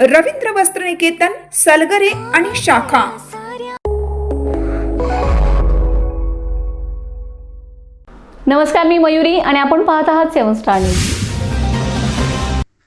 रवींद्र वस्त्रनिकेतन सलगरे आणि शाखा. नमस्कार मी मयुरी आणि आपण पाहत आहात सेवन स्टार न्यूज.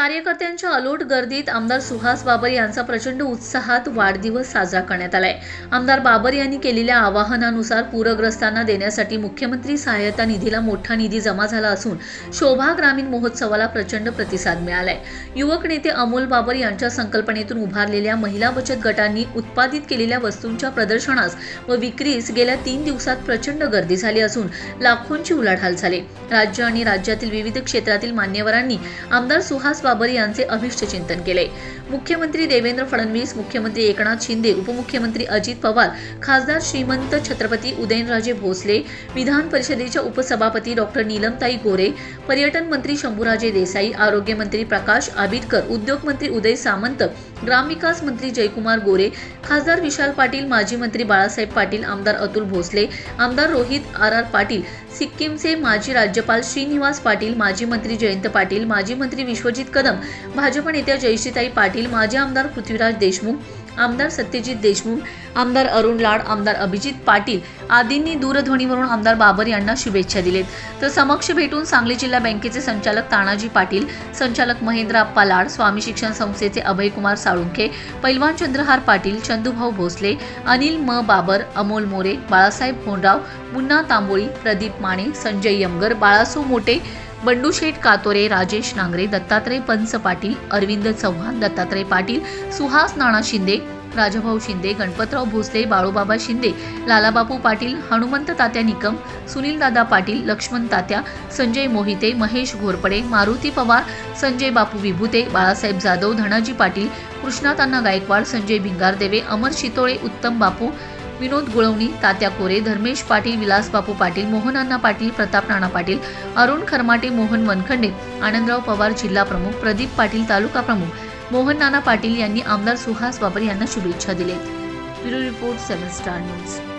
कार्यकर्त्यांच्या अलोट गर्दीत आमदार सुहास बाबर यांचा प्रचंड उत्साहात वाढदिवस साजरा करण्यात आलाय. आमदार बाबर यांनी केलेल्या आवाहनानुसार पूरग्रस्तांना देण्यासाठी मुख्यमंत्री सहाय्यता निधीला मोठा निधी जमा झाला असून शोभा ग्रामीण महोत्सवाला प्रचंड प्रतिसाद मिळालाय. युवक नेते अमोल बाबर यांच्या संकल्पनेतून उभारलेल्या महिला बचत गटांनी उत्पादित केलेल्या वस्तूंच्या प्रदर्शनास व विक्रीस गेल्या तीन दिवसात प्रचंड गर्दी झाली असून लाखोंची उलाढाल झाली. राज्य आणि राज्यातील विविध क्षेत्रातील मान्यवरांनी आमदार सुहास बाबर यांचे अभिष्ट चिंतन केले. मुख्यमंत्री देवेंद्र फडणवीस मुख्यमंत्री एकनाथ शिंदे उपमुख्यमंत्री अजित पवार खासदार श्रीमंत छत्रपती उदयनराजे भोसले विधान परिषदेच्या उपसभापती डॉक्टर नीलमताई गोरे पर्यटन मंत्री शंभूराजे देसाई आरोग्यमंत्री प्रकाश आबिटकर उद्योगमंत्री उदय सामंत ग्रामविकास मंत्री जयकुमार गोरे खासदार विशाल पाटील माजी मंत्री बाळासाहेब पाटील आमदार अतुल भोसले आमदार रोहित आर आर पाटील सिक्कीमचे माजी राज्यपाल श्रीनिवास पाटील माजी मंत्री जयंत पाटील माजी मंत्री विश्वजित कदम भाजप नेत्या जयश्रीताई पाटील माजी आमदार पृथ्वीराज देशमुख आमदार सत्यजित देशमुख आमदार अरुण लाड आमदार अभिजित पाटील आदींनी दूरध्वनीवरून आमदार बाबर यांना शुभेच्छा दिलेत. तर समक्ष भेटून सांगली जिल्हा बँकेचे संचालक तानाजी पाटील संचालक महेंद्र अप्पा लाड स्वामी शिक्षण संस्थेचे अभयकुमार साळुंखे पैलवान चंद्रहार पाटील चंदूभाऊ भोसले अनिल म. बाबर अमोल मोरे बाळासाहेब होनराव मुन्ना तांबोळी प्रदीप माने संजय यमगर बाळासू मोटे बंडू शेठ कातोरे राजेश नांगरे दत्तात्रय पंच पाटील अरविंद चव्हाण दत्तात्रय पाटील सुहास नाना शिंदे राजभाऊ शिंदे गणपतराव भोसले बाळूबाबा शिंदे लालाबापू पाटील हनुमंत तात्या निकम सुनील दादा पाटील लक्ष्मण तात्या संजय मोहिते महेश घोरपडे मारुती पवार संजय बापू विभूते बाळासाहेब जाधव धनाजी पाटील कृष्णातांना गायकवाड संजय भिंगारदेवे अमर शितोळे उत्तम बापू विनोद गुळवणी तात्या कोरे धर्मेश पाटील विलास बापू पाटील मोहन पाटील प्रताप नाना पाटील अरुण खरमाटे मोहन वनखंडे आनंदराव पवार जिल्हा प्रमुख प्रदीप पाटील तालुका प्रमुख मोहन नाना पाटील यांनी आमदार सुहास बाबर यांना शुभेच्छा दिल्या bureau report seven star news.